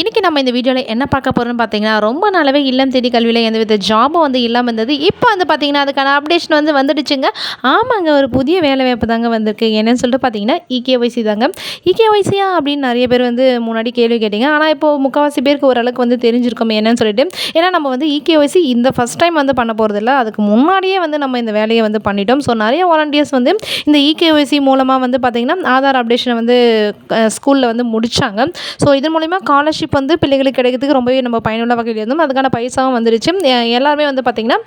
இன்றைக்கி நம்ம இந்த வீடியோவில் என்ன பார்க்க போகிறோம்னு பார்த்தீங்கன்னா ரொம்ப நாளாவே இல்லம் தேடி கல்வியில் எந்த வித ஜாபும் வந்து இல்லாமல் இருந்தது. இப்போ வந்து பார்த்திங்கன்னா அதுக்கான அப்டேஷன் வந்து வந்துடுச்சுங்க. ஆமாங்க ஒரு புதிய வேலை வாய்ப்பு தாங்க வந்திருக்கு. என்னன்னு சொல்லிட்டு பார்த்தீங்கன்னா இகேஒய்சி தாங்க. இகேஒய்சியா அப்படின்னு நிறைய பேர் வந்து முன்னாடி கேள்வி கேட்டிங்க. ஆனால் இப்போது முக்கால்வாசி பேருக்கு ஓரளவுக்கு வந்து தெரிஞ்சிருக்கோம் என்னன்னு சொல்லிட்டு. ஏன்னா நம்ம வந்து இகேஒய்சி இந்த ஃபஸ்ட் டைம் வந்து பண்ண போகிறதில்ல அதுக்கு முன்னாடியே வந்து நம்ம இந்த வேலையை வந்து பண்ணிட்டோம். ஸோ நிறைய வாலண்டியர்ஸ் வந்து இந்த இகேஒய்சி மூலமாக வந்து பார்த்திங்கன்னா ஆதார் அப்டேஷனை வந்து ஸ்கூலில் வந்து முடித்தாங்க ஸோ இதன் மூலிமா ஸ்காலர்ஷிப் வந்து பிள்ளைகளுக்கு கிடைக்கிறதுக்கு ரொம்பவே நம்ம பயனுள்ள வகையில் இருந்தோம் அதுக்கான பைசாவும் வந்துருச்சு. எல்லாருமே வந்து பார்த்திங்கன்னா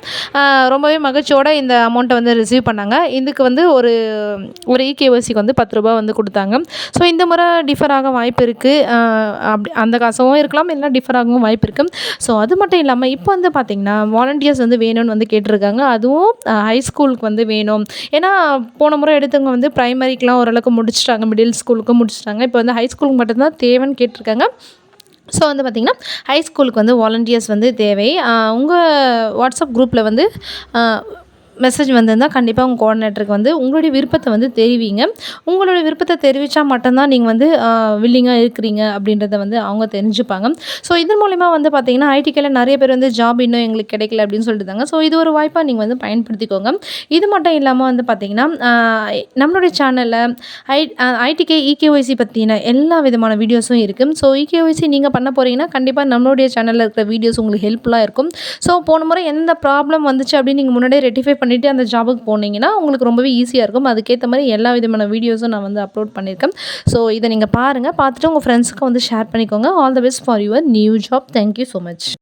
ரொம்பவே மகிழ்ச்சியோட இந்த அமௌண்ட்டை வந்து ரிசீவ் பண்ணாங்க. இதுக்கு வந்து ஒரு ஒரு இகேஓசிக்கு வந்து பத்து ரூபா வந்து கொடுத்தாங்க. ஸோ இந்த முறை டிஃபர் ஆக வாய்ப்பு இருக்குது அப்படி அந்த காசும் இருக்கலாம் எல்லாம் டிஃபர் ஆகவும் வாய்ப்பு இருக்குது ஸோ அது மட்டும் இல்லாமல் இப்போ வந்து பார்த்திங்கன்னா வாலண்டியர்ஸ் வந்து வேணும்னு வந்து கேட்டிருக்காங்க. அதுவும் ஹை ஸ்கூலுக்கு வந்து வேணும். ஏன்னா போன முறை எடுத்தவங்க வந்து ப்ரைமரிக்கெலாம் ஓரளவுக்கு முடிச்சிட்டாங்க மிடில் ஸ்கூலுக்கும் முடிச்சிட்டாங்க. இப்போ வந்து ஹை ஸ்கூலுக்கு மட்டும்தான் தேவைன்னு கேட்டிருக்காங்க. ஸோ வந்து பார்த்திங்கன்னா ஹை ஸ்கூலுக்கு வந்து வாலண்டியர்ஸ் வந்து தேவை. உங்கள் வாட்ஸ்அப் குரூப்பில் வந்து மெசேஜ் வந்திருந்தால் கண்டிப்பாக உங்கள் கோஆர்டினேட்டருக்கு வந்து உங்களுடைய விருப்பத்தை வந்து தெரிவிங்க. உங்களுடைய விருப்பத்தை தெரிவித்தா மட்டும்தான் நீங்கள் வந்து வில்லிங்காக இருக்கிறீங்க அப்படின்றத வந்து அவங்க தெரிஞ்சுப்பாங்க. ஸோ இதன் மூலிமா வந்து பார்த்திங்கன்னா ஐடிக்கில் நிறைய பேர் வந்து ஜாப் இன்னும் எங்களுக்கு கிடைக்கல அப்படின்னு சொல்லிட்டு ஸோ இது ஒரு வாய்ப்பாக நீங்கள் வந்து பயன்படுத்திக்கோங்க. இது மட்டும் இல்லாமல் வந்து பார்த்திங்கன்னா நம்மளுடைய சேனலில் ஐ ஐடிகே இகேஒய்சி பற்றின எல்லா விதமான வீடியோஸும் இருக்குது ஸோ இகேஒய்சி நீங்கள் பண்ண போகிறீங்கன்னா கண்டிப்பாக நம்மளுடைய சேனலில் இருக்கிற வீடியோஸ் உங்களுக்கு ஹெல்ப்ஃபுல்லாக இருக்கும். ஸோ போன முறை எந்த ப்ராப்ளம் வந்துச்சு அப்படின்னு நீங்கள் முன்னாடியே ரெட்டிஃபை பண்ணிவிட்டு அந்த ஜாபுக்கு போனீங்கன்னா உங்களுக்கு ரொம்பவே ஈஸியாக இருக்கும். அதுக்கேற்ற மாதிரி எல்லா விதமான வீடியோஸும் நான் வந்து அப்லோட் பண்ணியிருக்கேன். ஸோ இதை நீங்கள் பாருங்கள் பார்த்துட்டு உங்கள் ஃப்ரெண்ட்ஸுக்கு வந்து ஷேர் பண்ணிக்கோங்க. All the best for your new job thank you so much